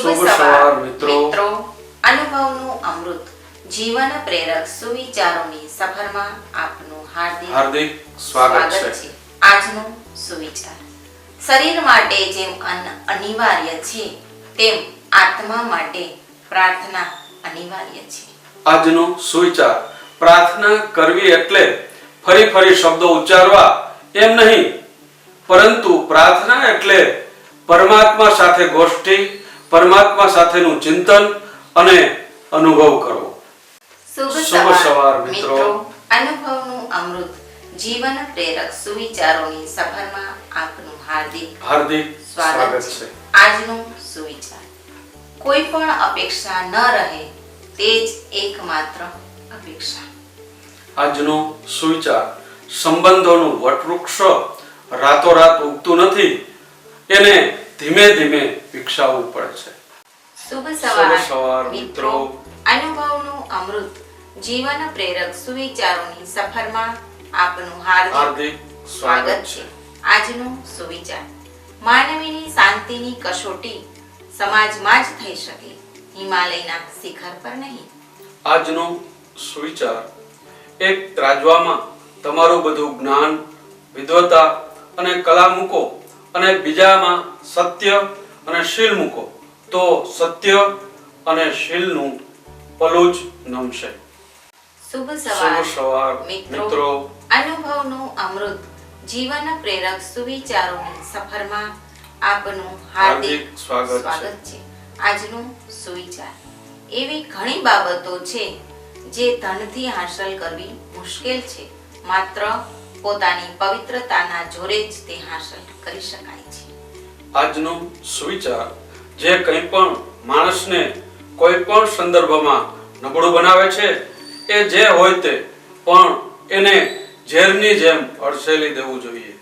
શુભ સવાર. મિત્રો. અનુભવનું અમૃત. જીવન પ્રેરક સુવિચારોની સફરમાં આપનું હાર્દિક હાર્દિક સ્વાગત છે. આજનો સુવિચાર. શરીર માટે જેમ અન્ન અનિવાર્ય છે તેમ આત્મા માટે પ્રાર્થના અનિવાર્ય છે. આજનો સુવિચાર. પ્રાર્થના કરવી એટલે ફરી ફરી શબ્દો ઉચ્ચારવા એમ નહીં. પરંતુ પ્રાર્થના એટલે પરમાત્મા સાથે ગોષ્ઠી પરમાત્મા સાથેનું ચિંતન અને અનુભવ કરવો. શુભ સવાર મિત્રો. અનુભવનું અમૃત જીવન પ્રેરક સુવિચારોની સફરમાં આપનું હાર્દિક હાર્દિક સ્વાગત છે. આજનું સુવિચાર. કોઈ પણ અપેક્ષા ન રહે તે જ એકમાત્ર અપેક્ષા. આજનો સુવિચાર સંબંધોનું વટવૃક્ષ રાતોરાત ઉગતું નથી. એને ધીમે ધીમે વિકસાવવું પડે છે. શુભ સવાર મિત્રો. અનુભવનું અમૃત. જીવન પ્રેરક સુવિચારોની સફરમાં આપનું હાર્દિક સ્વાગત છે. આજનો સુવિચાર. માનવીની શાંતિની કસોટી સમાજમાં જ થઈ શકે. હિમાલયના શિખર પર નહીં. આજનો સુવિચાર એક ત્રાજવામાં તમારું બધું જ્ઞાન વિદ્વતા અને કલા મૂકો. અને બીજામાં સત્ય અને શીલ મૂકો. તો સત્ય અને શીલનું પલુજ નમશે. શુભ સવાર મિત્રો. અનુભવનું અમૃત જીવન પ્રેરક સુવિચારોની સફરમાં આપનું હાર્દિક. સ્વાગત છે. આજનું સુવિચાર. એવી ઘણી બાબતો છે જે ધનથી હાંસલ કરવી મુશ્કેલ છે. માત્ર પોતાની પવિત્રતાના જોરે જ તે હાંસલ કરી શકાય છે. આજનો સુવિચાર જે કંઈ પણ માણસને કોઈ પણ સંદર્ભમાં નબળું બનાવે છે, એ જે હોય તે, પણ એને ઝેરની જેમ અડસેલી દેવું જોઈએ.